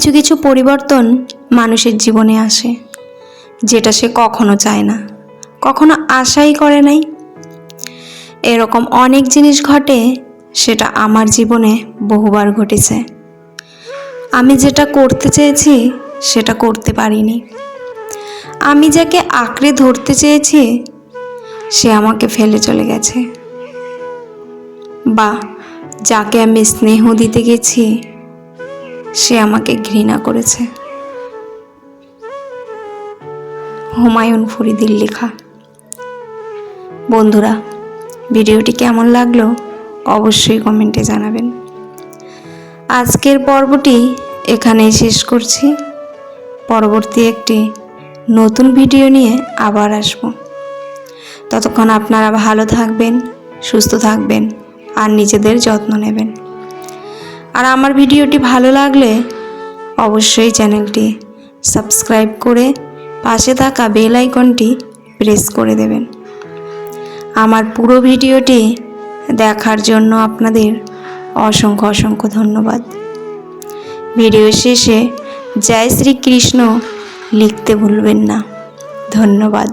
কিছু কিছু পরিবর্তন মানুষের জীবনে আসে, যেটা সে কখনো চায় না, কখনো আশাই করে নাই। এরকম অনেক জিনিস ঘটে, সেটা আমার জীবনে বহুবার ঘটেছে। আমি যেটা করতে চেয়েছি, সেটা করতে পারিনি। আমি যাকে আঁকড়ে ধরতে চেয়েছি, সে আমাকে ফেলে চলে গেছে। বা, যাকে আমি স্নেহ দিতে গেছি সে আমাকে ঘৃণা করেছে। হুমায়ুন ফরিদির লেখা। বন্ধুরা, ভিডিওটি কেমন লাগল অবশ্যই কমেন্টে জানাবেন। আজকের পর্বটি এখানেই শেষ করছি। পরবর্তী একটি নতুন ভিডিও নিয়ে আবার আসব। ততক্ষণ আপনারা ভালো থাকবেন, সুস্থ থাকবেন আর নিজেদের যত্ন নেবেন। আর আমার ভিডিওটি ভালো লাগলে অবশ্যই চ্যানেলটি সাবস্ক্রাইব করে পাশে থাকা বেল আইকনটি প্রেস করে দেবেন। আমার পুরো ভিডিওটি দেখার জন্য আপনাদের অসংখ্য অসংখ্য ধন্যবাদ। ভিডিও শেষে জয় শ্রীকৃষ্ণ লিখতে ভুলবেন না। ধন্যবাদ।